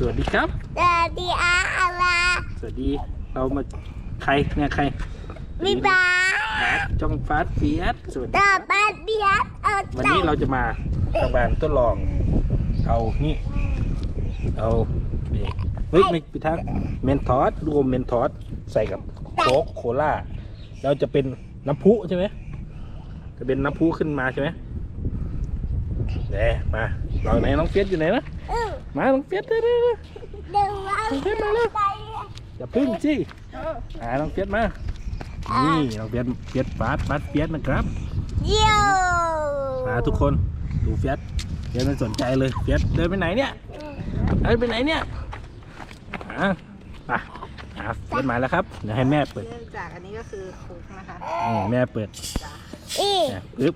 สวัสดีครับ สวัสดีอาอะไรสวัสดีเรามาใครเนี่ยใครมีบ้าแอดจ้องฟาสเฟียสสวัสดีตาบ้านเบียดเออวันนี้เราจะมาทำการทดลอง เอานี่เอาเบรกเฮ้ยไม่ไปทางเมนทอสรวมเมนทอสใส่กับโค้กโคล่าเราจะเป็นน้ำพุใช่ไหมจะเป็นน้ำพุขึ้นมาใช่ไหมเด้มาเราไหนน้องเฟียสอยู่ไหนนะเออ มาน้องเฟียสเด้อเด้อเด้อเดี๋ยววันขึ้นมาเร็วไปอย่าพึ่งสิอ่าน้องเฟียสมา นี่น้องเฟียสเฟียสฟาสฟาสเฟียสนะครับเยี่ยวมาทุกคนดูเฟียสเฟียสไม่สนใจเลยเฟียสเดินไปไหนเนี่ยเดินไปไหนเนี่ยอะไปอะเฟียสมาแล้วครับเดี๋ยวให้แม่เปิดเนื่องจากอันนี้ก็คือคุกนะคะนี่แม่เปิดอีเนี่ยปึ๊บ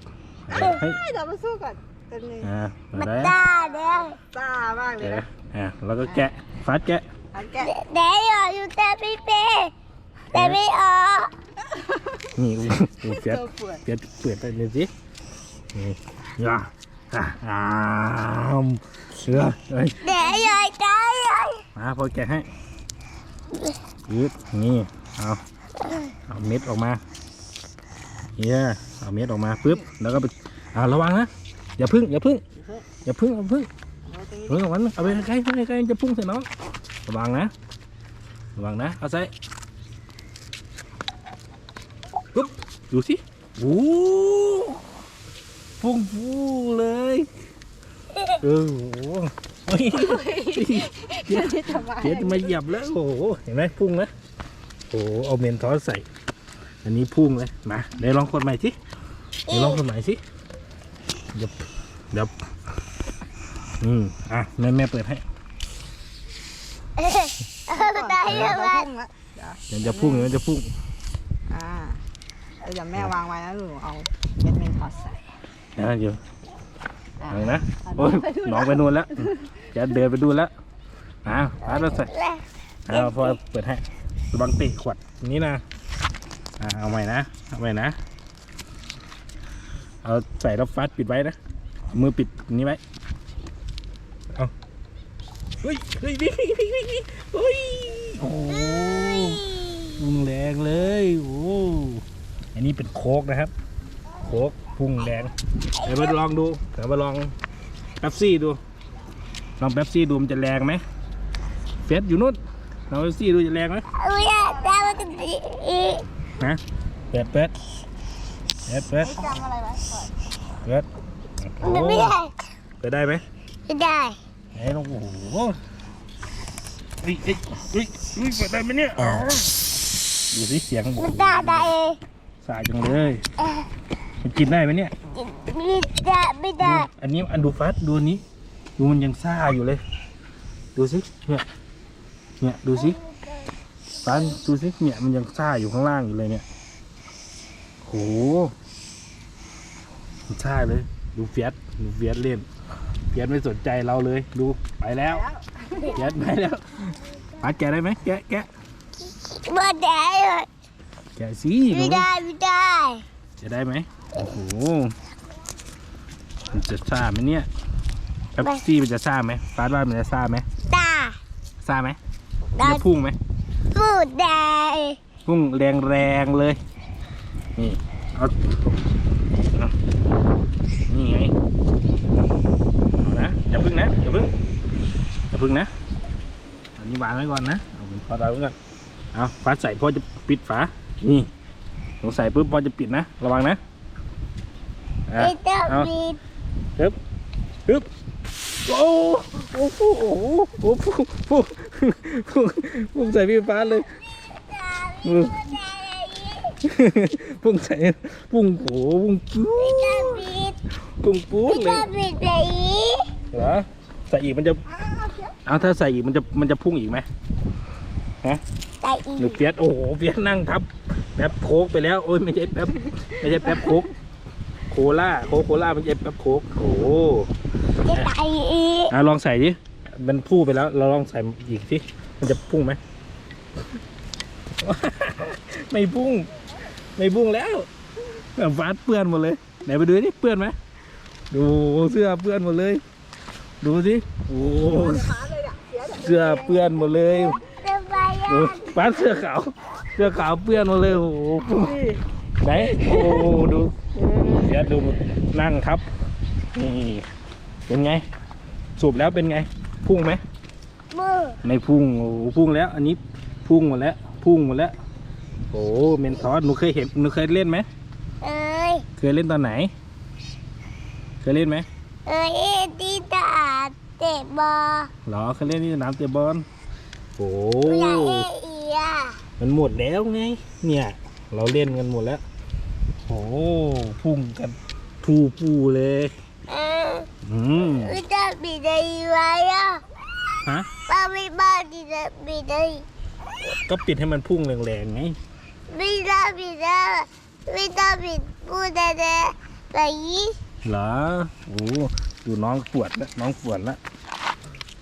เอาเฮ้ยเฮ้ยเดี๋ยวมาสู้ก่อน กันหนึ่งอ่ามามาได้ตาเดี๋ยวซ่ามากเลยเดี๋ยวนะอะแล้วก็แกะฟาสแกะอันแกะเดี๋ยวอยู่แต่ไม่เป็นแต่ไม่ออกนี่ดูเฟียสเจอปวดเปียดเปียดไปเลยสินี่ยาอ่าอ่ามเสือเอ้ยเดี๋ยวอยู่ใจเลยมาพอแกะให้ยึดนี่เอาเอาเม็ดออกมาเฮียเอาเม็ดออกมาปุ๊บแล้วก็ไปอ่าระวังนะ อย่าพึ่งอย่าพึ่งอย่าพึ่งอย่าพึ่งเอาตรงนี้เพึ่งเอามันเอาไปใกล้ๆใกล้ๆจะพุ่งใส่น้องระวังนะระวังนะเอาใส่ปุ๊บดูสิโอ้พุ่งฟูเลยเออโอ้โหเฮ้ยเดี๋ยวจะมาเดี๋ยวจะมาเหยียบแล้วโอ้โหเห็นไหมพุ่งนะโอ้โหเอาเมนทอสใส่ อันนี้พุ่งเลยมาเดี๋ยวลองคนใหม่สิเดี๋ยวลองคนใหม่สิ เดี๋ยวเดี๋ยวอืมอะแม่แม่เปิดให้เออได้เดี๋ยัยวงเราไงพุ่งละเดี๋ยวเดี๋ยวจะพุ่งเดี๋ยวจะพุ่งอ่าเดี๋ยวแม่วางไว้แล้วหนูเอาเม็ดเมนทอสใส่นะเดี๋ยวอะเอานะเอาโอ้ยไปดูน้องไปนู่นแล้วอืมจะเดินไปดูแล้วอะพาเราใส่เอาพอเปิดให้ระวังติขวดนี้นะอะเอาใหม่นะเอาใหม่นะ เอาใส่แล้วฟัดปิดไว้นะเอามือปิดนี้ไว้เอาเฮ้ยเฮ้ยเฮ้ยเฮ้ยเฮ้ยเฮ้ยโอ้โหพุ่งแรงเลยโอ้อันนี้เป็นโคกนะครับ โคกพุ่งแรงเดี๋ยวมาลองดูเดี๋ยวมาลองแป๊บซี่ดู ลองแป๊บซี่ดูมันจะแรงไหมเฟสอยู่นู่นลองแป๊บซี่ดูจะแรงไหมอุ้ยได้มากันดีนะเปิดเปิด เปิดเปิดจำอะไรไว้ก่อนเปิดโอ้มันไม่ได้เปิดได้ไหมไม่ได้ไอ้โอ้โหเฮ้ยเฮ้ยเฮ้ยเฮ้ยเปิดได้ไหมเนี่ยอ๋อดูสิเสียงโอ้โหมันได้ได้เองสายจังเลยมันกินได้ไหมเนี่ยไม่ได้ไม่ได้ดูอันนี้อันดูฟัสดูอันนี้ดูมันยังซ่าอยู่เลย ดูสิเนี่ยเนี่ยดูสิฟันดูสิเนี่ยมันยังซ่าอยู่ข้างล่างอยู่เลยเนี่ยโห มันซ่าเลย ดูเฟียสดูเฟียสเล่นเฟียสไม่สนใจเราเลย ดูไปแล้วแล้วเฟียสไปแล้วปัดแกะได้ไหมแกะแกะไม่ได้เลยแกะสิไม่ได้ไม่ได้จะได้ไหมโอ้โหมันจะซ่าไหมเนี่ยแป๊บซี่มันจะซ่าไหมฟาดว่ามันจะซ่าไหมตาซ่าไหมได้จะพุ่งไหมพูดได้พุ่งแรงแรงๆเลยนี่เอาเอา นี่ไงเอานะอย่าพึ่งนะอย่าพึ่งอย่าพึ่งนะอันนี้วางไว้ก่อนนะเอาพอดไว้ก่อนเอาฟ้าใส่พ่อจะปิดฝานี่ลงใส่ปุ๊บพ่อจะปิดนะระวังนะอะเอามีฮึบฮึบโอ้โอ้โหโอ้โหโอ้โหพุ่งพุ่งพุ่งพุ่งใส่พี่ฟ้าเลยพุ่งใส่พุ่งโหพุ่ง ปู๊ไม่ดต้องมีพุ่งปู๊ดไม่เลต้อยงมีเลยเหรอใส่อีกมันจะเอาถ้าใส่อีกมันจะมันจะพุ่งอีกไหมฮะแต่อีหรือเฟียสโอ้โหเฟียสนั่งทับแป๊บโค้กไปแล้วโอ้ยไม่ใช่แป๊บไม่ใช่แป๊บโค้กโคล่าโคกโคล่าไม่ใช่แป๊บโค้กโอ้โหจะตายอีกอะลองใส่ดิมันพุ่งไปแล้ว เราลองใส่อีกสิมันจะพุ่งไหมไม่พุ่ง ไม่พุ่งแล้วฟาดเปื้อนหมดเลยไหนไปดูดิเปื้อนไหม ดูเสื้อเปื้อนหมดเลย ดูสิโอ้ขาเลยอะเสียเสื้อเปื้อนหมดเลยสบายโอ้ป้าเสื้อขาวเสื้อขาวเปื้อนหมดเลยโอ้โหไหนโอ้ดูเดี๋ยวดูนั่งครับนี่เป็นไง สูบแล้วเป็นไง พุ่งไหมมือไม่พุ่งโอ้พุ่งแล้ว อันนี้พุ่งหมดแล้ว พุ่งหมดแล้ว โอ้เมนทอสหนูเคยเห็นหนูเคยเล่นไหมเอ้ยเคยเล่นตอนไหน เคยเล่นไหมเอ้ยที่ตาเตะบอลหรอเคยเล่นที่สนามเตะบอลโอ้อยากเอ้อีอะมันหมดแล้วไง เนี่ย เราเล่นกันหมดแล้วโอ้พุ่งกันทูปูเลยเอออืมไม่ได้บีได้ไว้อะฮะป้าไม่บ้าดีได้บีได้ ก็ปิดให้มันพุ่งแรงๆไงไม่ได้บีได้ไม่ได้บีพูดได้ได้แบบนี้ เหรอโอ้ดูน้องปวดแล้วน้องปวดแล้ว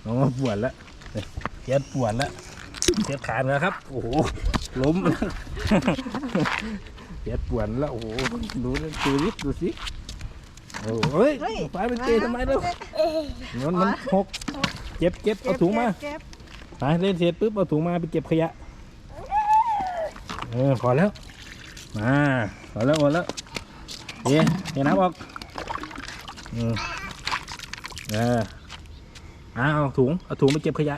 น้องปวดแล้วเนี่ยเจ็ดปวดแล้วเจ็ดขาดแล้วครับ โอ้โหล้มแล้วเจ็ดปวดแล้ว โอ้โหดูดูดิดูสิโอ้โหเฮ้ยไปเป็นเกย์ทำไมแล้วมันมันหกเจ็บเจ็บเอาถุงมาเก็บไปเล่นเสร็จปุ๊บเอาถุงมาไปเก็บขยะเออพอแล้วมาพอแล้วพอแล้วเดี๋ยวเดี๋ยวน้ำออก อืมเออเอาเอาถุง เอาถุงไปเก็บขยะ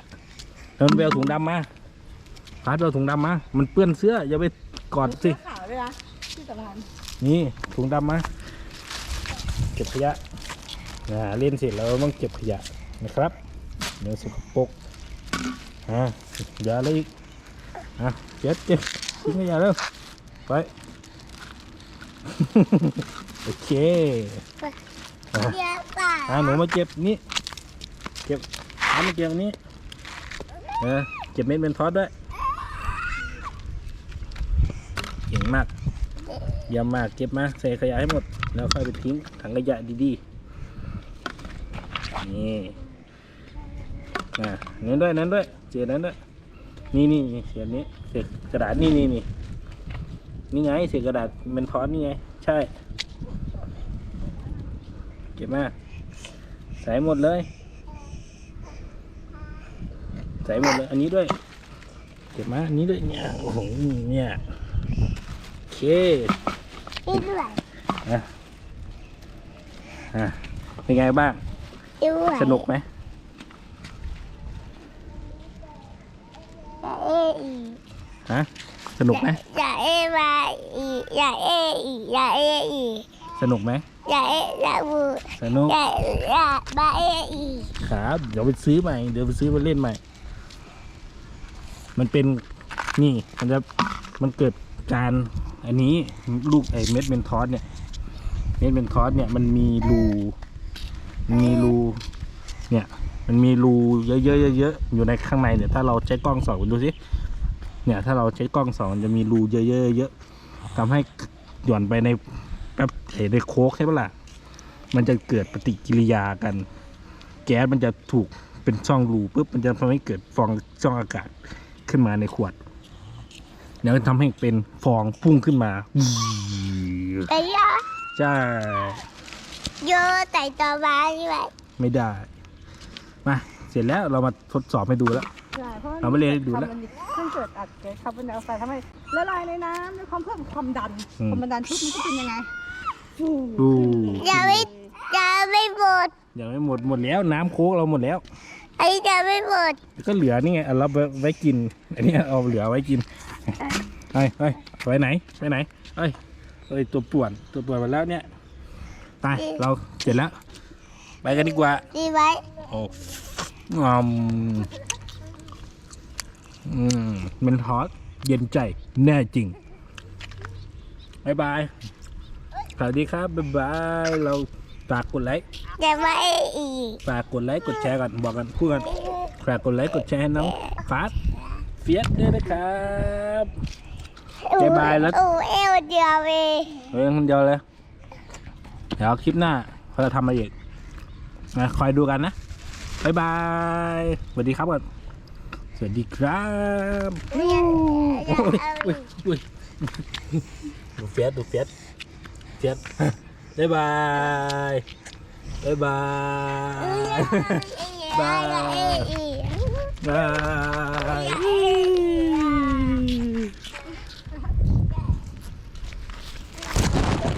เดินไปเอาถุงดำมาพาไปเอาถุงดำมา มันเปื้อนเสื้ออย่าไปกอดสิเสื้อขาวด้วยนะที่สะพานนี่ถุงดำมา เก็บขยะอ่าเล่นเสร็จแล้วต้องเก็บขยะนะครับเดี๋ยวสกปรกอ่าอย่าเลยอีกอะเจ็ดเจ็บทิ้งขยะแล้วไป โอเคอะ เดี๋ยวป่าอ่าหนูมาเก็บนี่เก็บเอามาเก็บอันนี้เออเก็บเม็ดเป็นทอดด้วยเก่งมากเยี่ยมมากเก็บมาใส่ขยะให้หมด แล้วค่อยไปทิ้งถังขยะดีๆนี่อะนั้นด้วยนั้นด้วยเศษนั้นด้วยนี่นี่เศษนี้เศษกระดาษนี่นี่นี่นี่ไงเศษกระดาษเป็นทอนนี่ไงใช่ ก็บมา ใส่หมดเลย ใส่หมดเลย อันนี้ด้วย เก็บมา อันนี้ด้วยเนี่ย โอ้โห เนี่ยโอเคที่ด้วยอะเป็นไงบ้าง ด้วยสนุกไหมอยากเอ้อีฮะ สนุกไหมอยากเอ้มาอีอยากเอ้อีอยากเอ้อีสนุกไหม อยากเอ้อยากบูสนุกอยากอยากมาเอ้อีครับเดี๋ยวไปซื้อใหม่ เดี๋ยวไปซื้อมาเล่นใหม่ มันเป็นนี่มันจะมันเกิดการอันนี้ลูกไอ้เม็ดเมนทอสเนี่ยเม็ดเมนทอสเนี่ยมันมีรูมันมีรูเนี่ยมันมีรูเยอะๆเยอะๆอยู่ในข้างในเนี่ยถ้าเราใช้กล้องส่องดูสิเนี่ยถ้าเราใช้กล้องส่องมันจะมีรูเยอะๆเยอะๆทำให้หย่อนไปใน แป๊บเอ้ในโค้กใช่ปะล่ะมันจะเกิดปฏิกิริยากัน แก๊สมันจะถูกเป็นช่องรูปุ๊บมันจะทำให้เกิดฟองช่องอากาศขึ้นมาในขวด แล้วทำให้เป็นฟองพุ่งขึ้นมาแต่ยาใช่โยใส่ตัวมาใช่ไหมไม่ได้ มาเสร็จแล้วเรามาทดสอบให้ดูแล้ว ใช่เพราะเราไม่เรียนให้ดูแล้วคาร์บอนเครื่องเกิดอัดแก๊สคาร์บอนไดออกไซด์ทำให้ละลายในน้ำด้วยความเพิ่มความดันอืมความดันทุบมันก็เป็นยังไง ฟูดูอย่าไม่อย่าไม่หมดยังไม่หมดหมดแล้วน้ำโค้กเราหมดแล้ว ไอ้จะไม่หมดก็เหลือนี่ไงเอาเราไว้ไว้กินอันนี้เอาเหลือไว้กินเฮ้ยเฮ้ยไปไหนไปไหนเฮ้ยเฮ้ยตัวป่วนตัวป่วนหมดแล้วเนี่ยไปเราเสร็จแล้ว ไปกันดีกว่าดีไหมโอ้งอมอืมมันทอดเย็นใจแน่จริงบายบาย สวัสดีครับ บ๊ายบาย เราฝากกดไลค์อย่ามาอีกฝากกดไลค์กดแชร์ก่อนบอกกันพูดกันฝากกดไลค์กดแชร์ให้น้องฟาสเฟียสด้วยนะครับบ๊ายบายแล้วโอ้เอวเดียวเองเฮ้ยคนเดียวเลย เดี๋ยวคลิปหน้าเขาจะทำอะไรอีกมาคอยดูกันนะบายบายสวัสดีครับก่อนสวัสดีครับอย่าอย่าโอ้ยเอาอุ้ยอุ้ยดูเฟียสดูเฟียส เฟียสบ๊าย